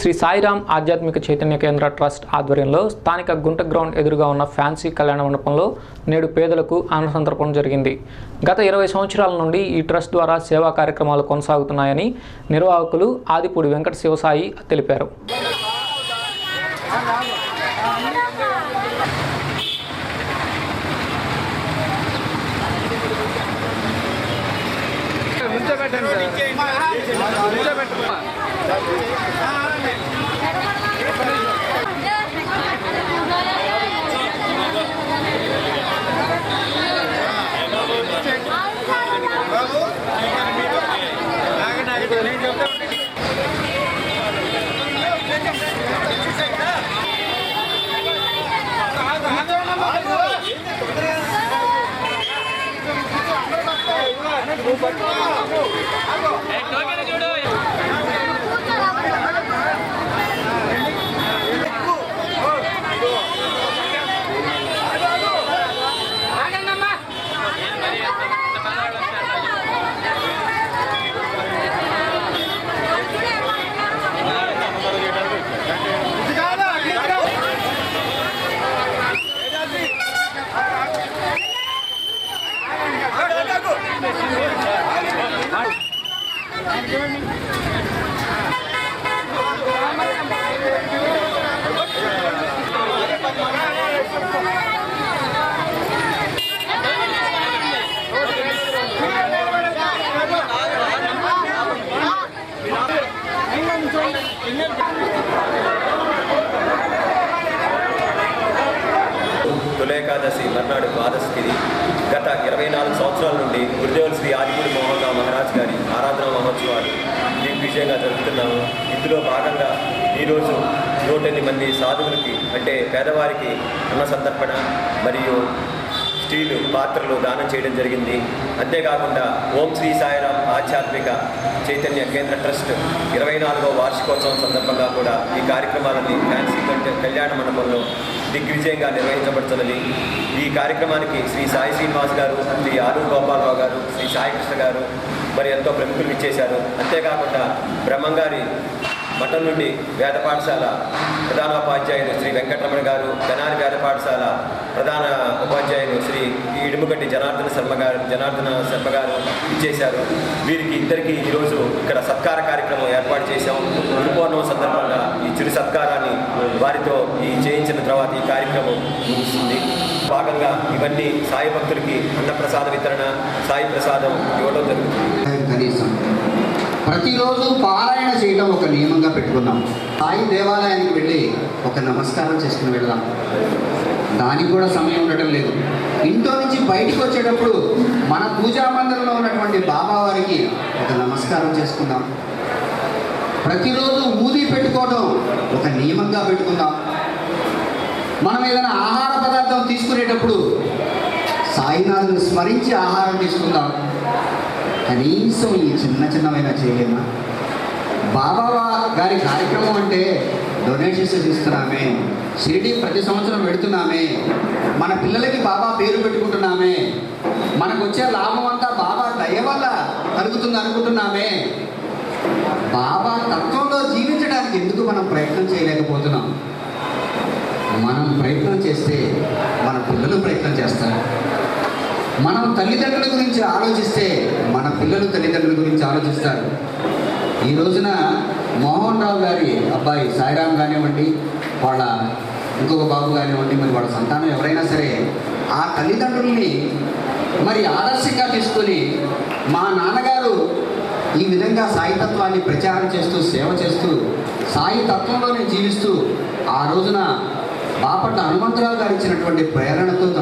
శ్రీ సాయిరాం ఆధ్యాత్మిక చైతన్య కేంద్ర ట్రస్ట్ ఆధ్వర్యంలో స్థానిక గుంట గ్రౌండ్ ఎదురుగా ఉన్న ఫ్యాన్సీ కళ్యాణ మండపంలో నేడు పేదలకు అన్న జరిగింది. గత ఇరవై సంవత్సరాల నుండి ఈ ట్రస్ట్ ద్వారా సేవా కార్యక్రమాలు కొనసాగుతున్నాయని నిర్వాహకులు ఆదిపూడి వెంకట శివసాయి తెలిపారు. బాబు నాగ నాగ నేను చెప్తా Hey, ఏకాదశి మర్నాడు ద్వాదశికి గత ఇరవై నాలుగు సంవత్సరాల నుండి గురుదేవులు శ్రీ ఆదిపూడి మోహన్ రావు మహారాజ్ గారి ఆరాధన మహోత్సవాలు దిగ్విజయంగా జరుపుతున్నాము. ఇందులో భాగంగా ఈరోజు నూట మంది సాధువులకి అంటే పేదవారికి అన్న సంతర్పణ మరియు స్టీలు పాత్రలు దానం చేయడం జరిగింది. అంతేకాకుండా ఓం శ్రీ సాయిరాం ఆధ్యాత్మిక చైతన్య కేంద్ర ట్రస్ట్ ఇరవై నాలుగో వార్షికోత్సవం సందర్భంగా కూడా ఈ కార్యక్రమాలన్నీ ఫ్యాన్సీ కంటే కళ్యాణ మండపంలో దిగ్విజయంగా నిర్వహించబడుతున్నది. ఈ కార్యక్రమానికి శ్రీ సాయి శ్రీనివాస్ గారు శ్రీ ఆరు గోపాలరావు గారు శ్రీ సాయి కృష్ణ గారు మరి ఎంతో ప్రముఖులు ఇచ్చేశారు అంతేకాకుండా బ్రహ్మంగారి మఠం నుండి వేద పాఠశాల ప్రధానోపాధ్యాయులు శ్రీ వెంకటరమణ గారు తెనాలి వేద పాఠశాల ప్రధాన ఉపాధ్యాయులు శ్రీ ఇడుముగడ్డి జనార్దన శర్మ గారు జనార్దన శర్మ గారు ఇచ్చేశారు. వీరికి ఇద్దరికి ఈరోజు ఇక్కడ సత్కార కార్యక్రమం ఏర్పాటు చేశాం. గురుపౌర్ణమి సందర్భంగా ఈ చిరు సత్కారాన్ని వారితో ఈ చేయించిన తర్వాత ఈ కార్యక్రమం ముగుస్తుంది. భాగంగా ఇవన్నీ సాయి భక్తులకి అన్నప్రసాద వితరణ సాయి ప్రసాదం ఇవ్వడం జరుగుతుంది. ప్రతిరోజు పారాయణ చేయడం ఒక నియమంగా పెట్టుకున్నాం. సాయి దేవాలయానికి వెళ్ళి ఒక నమస్కారం చేసుకుని వెళ్దాం. దానికి కూడా సమయం ఉండటం లేదు. ఇంట్లో నుంచి బయటికి వచ్చేటప్పుడు మన పూజా మందిరంలో ఉన్నటువంటి బాబా వారికి ఒక నమస్కారం చేసుకుందాం. ప్రతిరోజు ఊది పెట్టుకోవడం ఒక నియమంగా పెట్టుకుందాం. మనం ఏదైనా ఆహార పదార్థం తీసుకునేటప్పుడు సాయినాథుని స్మరించి ఆహారం తీసుకుందాం. కనీసం ఈ చిన్న చిన్నమైన చేయలేమా? బాబా గారి కార్యక్రమం అంటే డొనేషన్స్ ఇస్తున్నామే. షిరిడి ప్రతి సంవత్సరం పెడుతున్నామే. మన పిల్లలకి బాబా పేరు పెట్టుకుంటున్నామే. మనకు వచ్చే లాభం అంతా బాబా దయ వల్ల కలుగుతుంది అనుకుంటున్నామే. బాబా తత్వంలో జీవించడానికి ఎందుకు మనం ప్రయత్నం చేయలేకపోతున్నాం? మనం ప్రయత్నం చేస్తే మన పిల్లలు ప్రయత్నం చేస్తారు. మనం తల్లిదండ్రుల గురించి ఆలోచిస్తే మన పిల్లలు తల్లిదండ్రుల గురించి ఆలోచిస్తారు. ఈ రోజున మోహన్ రావు గారి అబ్బాయి సాయిరామ్ కానివ్వండి వాళ్ళ ఇంకొక బాబు కానివ్వండి మరి వాళ్ళ సంతానం ఎవరైనా సరే ఆ తల్లిదండ్రుల్ని మరి ఆదర్శంగా తీసుకొని మా నాన్నగారు ఈ విధంగా సాయి తత్వాన్ని ప్రచారం చేస్తూ సేవ చేస్తూ సాయి తత్వంలోనే జీవిస్తూ ఆ రోజున బాపట్ల హనుమంతరావు గారు ఇచ్చినటువంటి ప్రేరణతో తన